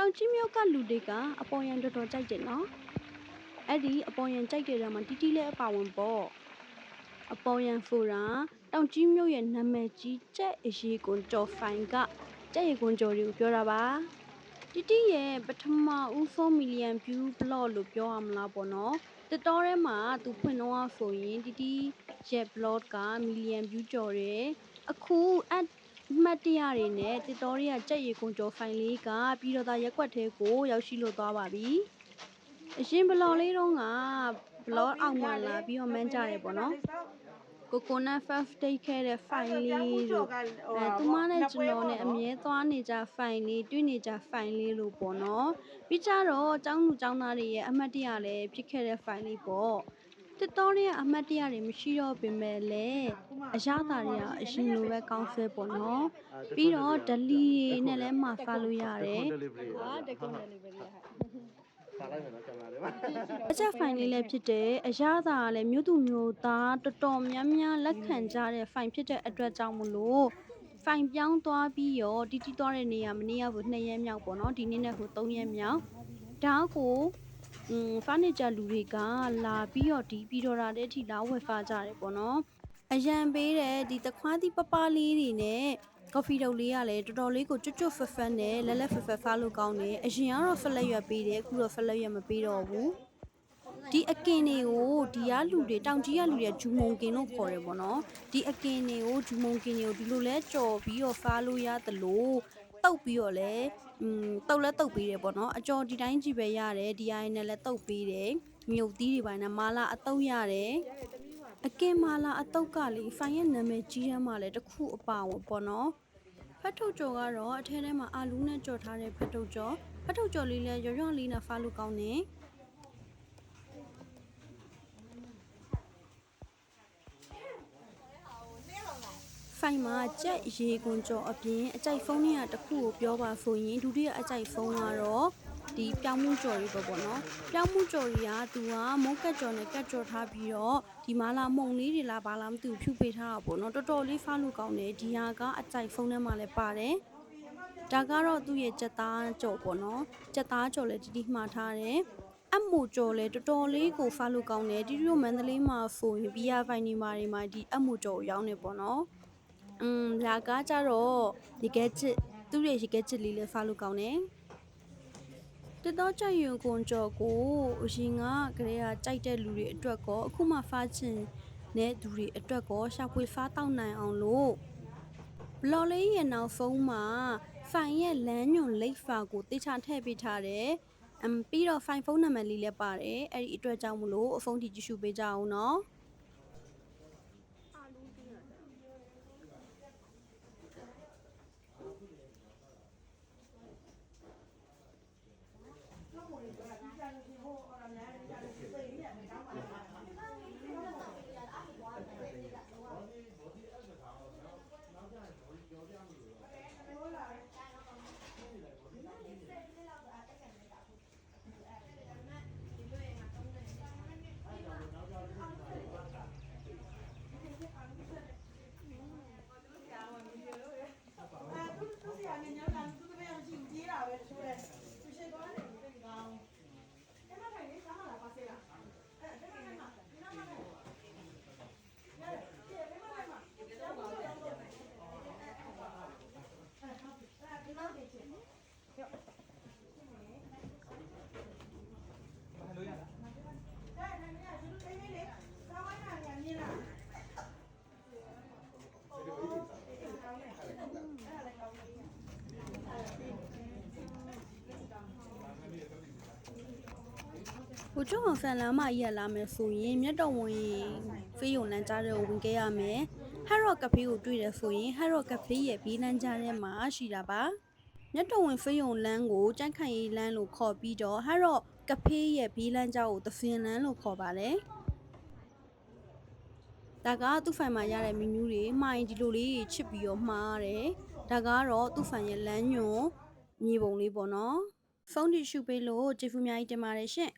တောင်ကြီးမြို့ကလူတွေကအပေါ်ယံတော်တော်ကြိုက်တယ်နော်အဲ့ဒီအပေါ်ယံကြိုက်တဲ့ထဲမှာတီတီလည်းအပါဝင်ပေါ့အပေါ်ယံဖိုရာတောင်ကြီးမြို့ရဲ့နာမည်ကြီးကျက်အရေးကွန်ကျော်ဖိုင်ကကျက်ရေကွန်ကျော်တွေကိုပြောတာပါတီတီရဲ့ပထမဦးဆုံးမီလီယံ view blog လို့ပြောရမလားပေါ့နော်တစ်တော်ထဲမှာသူဖွင့်တော့ဆိုရင်တီတီရဲ့ blog ကမီလီယံ view ကျော်တယ်အခုအမှ တ်တရတွေနဲ့တစ်တော်တွေကကြက်ရီကွန်ကျော်ဖိုင်လေးကပြီးတော့သားရက်ွက်သေးကိုရောက်ရှိလို့သွားပါပြီအရင်ဘလော်လေးတော့ကဘလော့အောက်မှာလာပြီးတော့မန်းကြတယ်ပေါ့နော်ကိုကိုနတ် first date ခဲ့တဲ့ file လေးတို့အဲသူမနဲ့ကျွန်တော်နဲ့အမြဲသွားနေကြ file လေးတွေ့နေကြ file လေးလို့ပေါ့နော်ပြီးကြတော့ចောင်းသူចောင်းသားတွေရဲ့အမှတ်တရလည်းဖြစ်ခဲ့တဲ့ file လေးပေါ့တစ်တော်တွေကအမှတ်တရတွေမရှိတော့ပင်မဲ့လည်း အရသာတွေကအရှင်လိုပဲကောင်းဆဲပေါ့နော်ပြီးတော့ delete တွေနဲ့လည်းမှာဖာလို့ရတယ် delivery ဟာတကွန်တယ်လေပဲလေဟာဖာလိုက်မယ်နော်ကင်မရာထဲမှာအချက်ဖိုင်လေးလည်းဖြစ်တယ်အရသာကလည်းမြို့သူမြို့သားတော်တော်များများလက်ခံကြတဲ့ဖိုင်ဖြစ်တဲ့အတွက်ကြောင့်မလို့ဖိုင်ပြောင်းသွားပြီးရောတီတီသွားတဲ့နေရာမနေရဘူး2ရက်မြောက်ပေါ့နော်ဒီနေ့နဲ့ဟို3ရက်မြောက်ဒါကိုอืมဖာနီချာလူတွေကလာပြီးတော့ဒီပြီးတော့တာတဲ့အထိလာဝယ်ဖာကြတယ်ပေါ့နော် အရန်ပေးတဲ့ဒီတခွားသီးပပလေးတွေနဲ့ကော်ဖီတုပ်လေးကလည်းတော်တော်လေးကိုကျွတ်ကျွတ်ဖက်ဖက်နဲ့လဲလဲဖက်ဖက်ဖားလို့ကောင်းတယ်အရင်ကတော့ဖလက်ရွက်ပေးတယ်အခုတော့ဖလက်ရွက်မပေးတော့ဘူးဒီအကင်တွေကိုဒီကလူတွေတောင်ကြီးကလူတွေဂျူမုံကင်လို့ခေါ်တယ်ပေါ့နော်ဒီအကင်တွေကိုဂျူမုံကင်တွေကိုဒီလိုလဲကြော်ပြီးတော့ဖားလို့ရသလိုတုတ်ပြီးတော့လဲอืมတုတ်လဲတုတ်ပေးတယ်ပေါ့နော်အကျော်ဒီတိုင်းကြည့်ပဲရတယ်ဒီအိုင်းနဲ့လဲတုတ်ပေးတယ်မြုပ်သီးတွေပိုင်းနဲ့မာလာအတုတ်ရတယ် အကင်မာလာအတုတ်ကလေဖိုင်ရဲ့နာမည်ကြီးရမ်းမှလဲတစ်ခုအပါဝင်ပေါ့နော်ဖတ်ထုတ်ကြော်ကတော့အထဲထဲမှာအာလူးနဲ့ကြော်ထားတဲ့ဖတ်ထုတ်ကြော်ဖတ်ထုတ်ကြော်လေးလဲရွရွလေးနဲ့ဖားလို့ကောင်းတယ်ဖိုင်မှာကြက်ရေကွန်ကြော်အပြင်အကြိုက်ဖုန်းတွေကတစ်ခုကိုပြောပါဆိုရင်ဒုတိယအကြိုက်ဖုန်းကတော့ ဒီပြောင်းမှုကြော်တွေပေါ့ပေါ့နော်ပြောင်းမှုကြော်တွေကသူကမုတ်ကတ်ကြော်နဲ့ကတ်ကြော်ထားပြီးတော့ဒီမာလာမုံလေးတွေလားဘာလားမသိဘူးဖြူပေးထားတာပေါ့နော်တော်တော်လေးဖားလို့ကောင်းတယ်ဒီဟာကအကြိုက်ဖုန်းထဲမှာလည်းပါတယ်ဒါကတော့သူ့ရဲ့ကြက်သားကြော်ပေါ့နော်ကြက်သားကြော်လည်းဒီဒီမှားထားတယ်အမိုကြော်လဲတော်တော်လေးကိုဖားလို့ကောင်းတယ်ဒီလိုမန္တလေးမှာဆိုရင်ဘီယာဖိုင်နေမှာတွေမှာဒီအမိုကြော်ကိုရောင်းနေပေါ့နော်อืมလာကားကြတော့ရေခဲချစ်သူ့ရဲ့ရေခဲချစ်လေးလည်းဖားလို့ကောင်းတယ် တတော်ကြယူကွန်ကြော်ကိုအရင်ကကလေးကကြိုက်တဲ့လူတွေအတွက်ကောအခုမှဖားချင်တဲ့သူတွေအတွက်ကောရှာဖွေဖားတောက်နိုင်အောင်လို့ဘလော်လေးရဲ့နောက်ဖုန်းမှာဖိုင်ရဲ့လမ်းညွန်လိပ်ဖာကိုတေချာထည့်ပေးထားတယ်အမ်ပြီးတော့ဖိုင်ဖုန်းနံပါတ်လေးလည်းပါတယ်အဲ့ဒီအတွက်ကြောင့်မလို့အဖုန်းတီကြည့်ရှုပေးကြအောင်နော် Somewhere in ဟိုကျောင်းဖန်လမ်းမကြီးရလာမယ်ဆိုရင်မြတ်တော်ဝင်ဖေးရုံလမ်းကြားတဲ့ကိုဝင်ခဲ့ရမယ်ဟက်ရော့ကဖေးကိုတွေ့တယ်ဆိုရင်ဟက်ရော့ကဖေးရဲ့ဘေးလမ်းကြားထဲမှာရှိတာပါမြတ်တော်ဝင်ဖေးရုံလမ်းကိုကြန့်ခိုင်ရေးလမ်းလို့ခေါ်ပြီးတော့ဟက်ရော့ကဖေးရဲ့ဘေးလမ်းကြားကိုသဖင်လမ်းလို့ခေါ်ပါတယ်ဒါကသူ့ဖိုင်မှာရတဲ့မီနူးတွေမှာရင်ဒီလိုလေးချစ်ပြီးတော့မှားရတယ်ဒါကတော့သူ့ဖိုင်ရဲ့လမ်းညွန်မြေပုံလေးပေါ့နော်ဖုန်းတီရှုပေးလို့ကျေးဇူးအများကြီးတင်ပါတယ်ရှင်